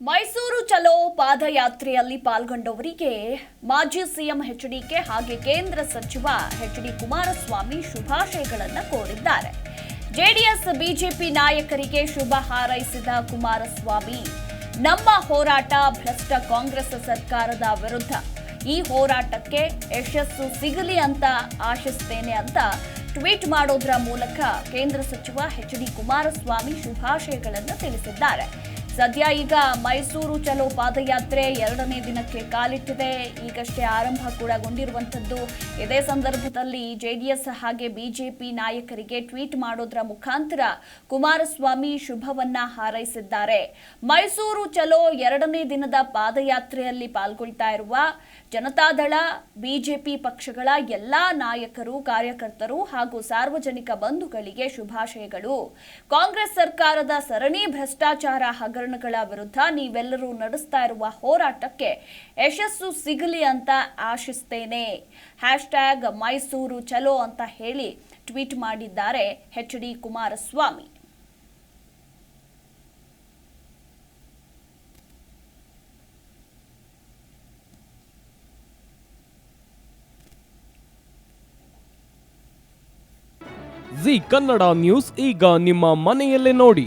ಮೈಸೂರು ಚಲೋ ಪಾದಯಾತ್ರೆಯಲ್ಲಿ ಪಾಲ್ಗೊಂಡವರಿಗೆ ಮಾಜಿ CM HDK ಹಾಗೆ ಕೇಂದ್ರ ಸಚಿವ ಎಚ್ಡಿ ಕುಮಾರಸ್ವಾಮಿ ಶುಭಾಶಯಗಳನ್ನು ಕೋರಿದ್ದಾರೆ. ಜೆಡಿಎಸ್, ಬಿಜೆಪಿ ನಾಯಕರಿಗೆ ಶುಭ ಹಾರೈಸಿದ ಕುಮಾರಸ್ವಾಮಿ, ನಮ್ಮ ಹೋರಾಟ ಭ್ರಷ್ಟ ಕಾಂಗ್ರೆಸ್ ಸರ್ಕಾರದ ವಿರುದ್ಧ. ಈ ಹೋರಾಟಕ್ಕೆ ಯಶಸ್ಸು ಸಿಗಲಿ ಅಂತ ಆಶಿಸ್ತೇನೆ ಅಂತ ಟ್ವೀಟ್ ಮಾಡೋದ್ರ ಮೂಲಕ ಕೇಂದ್ರ ಸಚಿವ ಎಚ್ ಡಿ ಕುಮಾರಸ್ವಾಮಿ ಶುಭಾಶಯಗಳನ್ನು ತಿಳಿಸಿದ್ದಾರೆ. ಸದ್ಯ ಈಗ ಮೈಸೂರು ಚಲೋ ಪಾದಯಾತ್ರೆ ಎರಡನೇ ದಿನಕ್ಕೆ ಕಾಲಿಟ್ಟಿದೆ. ಈಗಷ್ಟೇ ಆರಂಭ ಕೂಡ ಗೊಂಡಿರುವಂಥದ್ದು. ಇದೇ ಸಂದರ್ಭದಲ್ಲಿ ಜೆಡಿಎಸ್ ಹಾಗೆ ಬಿಜೆಪಿ ನಾಯಕರಿಗೆ ಟ್ವೀಟ್ ಮಾಡೋದ್ರ ಮುಖಾಂತರ ಕುಮಾರಸ್ವಾಮಿ ಶುಭವನ್ನ ಹಾರೈಸಿದ್ದಾರೆ. ಮೈಸೂರು ಚಲೋ ಎರಡನೇ ದಿನದ ಪಾದಯಾತ್ರೆಯಲ್ಲಿ ಪಾಲ್ಗೊಳ್ತಾ ಇರುವ ಜನತಾದಳ ಬಿಜೆಪಿ ಪಕ್ಷಗಳ ಎಲ್ಲಾ ನಾಯಕರು, ಕಾರ್ಯಕರ್ತರು ಹಾಗೂ ಸಾರ್ವಜನಿಕ ಬಂಧುಗಳಿಗೆ ಶುಭಾಶಯಗಳು. ಕಾಂಗ್ರೆಸ್ ಸರ್ಕಾರದ ಸರಣಿ ಭ್ರಷ್ಟಾಚಾರ ಹಗರಣಗಳ ವಿರುದ್ಧ ನೀವೆಲ್ಲರೂ ನಡೆಸ್ತಾ ಇರುವ ಹೋರಾಟಕ್ಕೆ ಯಶಸ್ಸು ಸಿಗಲಿ ಅಂತ ಆಶಿಸ್ತೇನೆ. ಹ್ಯಾಶ್ಟ್ಯಾಗ್ ಮೈಸೂರು ಚಲೋ ಅಂತ ಹೇಳಿ ಟ್ವೀಟ್ ಮಾಡಿದ್ದಾರೆ H D Kumaraswamy. Zee Kannada news ಈಗ ನಿಮ್ಮ ಮನೆಯಲ್ಲೇ ನೋಡಿ.